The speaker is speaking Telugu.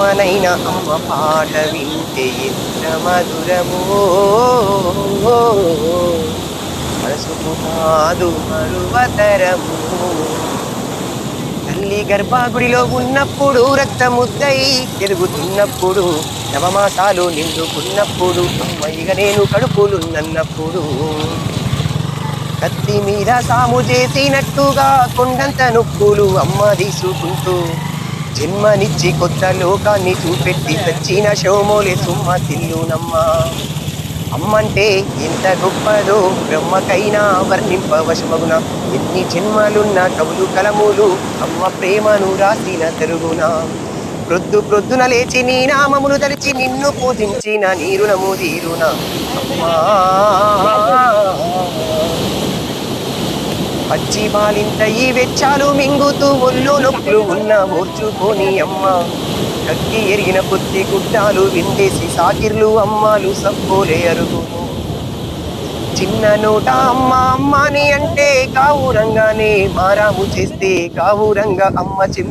మనైన అమ్మ పాట వింటే ఎంత మధురమో. మనసుకు కాదు మరువతరము. తల్లి గర్భాగుడిలో ఉన్నప్పుడు రక్తముద్దై తిరుగుతున్నప్పుడు నవమాసాలు నిండుకున్నప్పుడు అమ్మయ్యగా నేను కడుపులున్నప్పుడు. కత్తి మీద సాము చేసినట్టుగా కొండంత నొప్పులు అమ్మ తీసుకుంటూ జన్మనిచ్చి కొత్త లోకాన్ని చూపెట్టి తెచ్చిన శోమోలే సుమ్మ తిల్లునమ్మ. అమ్మంటే ఎంత గొప్పదో బ్రహ్మకైనా వర్ణింపవశమగున. ఎన్ని జన్మలున్న కవులు కలములు అమ్మ ప్రేమను రాసిన తెలుగున ప్రొద్దు ప్రొద్దున లేచి నీ నామములు తలిచి నిన్ను పూజించిన నీరునము తీరున. అమ్మా! పచ్చి బాలింత ఈ వెచ్చాలు మింగుతూ ఒళ్ళు నొప్పులు ఉన్న ఓర్చుకొని అమ్మ. కక్కి ఎరిగిన పొత్తి గుడ్డాలు విండేసి సాకిర్లు అమ్మాలు సబ్బోలే అరుగును చిన్న నోట అమ్మ అమ్మని అంటే కావురంగానే మారాము చేస్తే కావురంగా అమ్మ చెం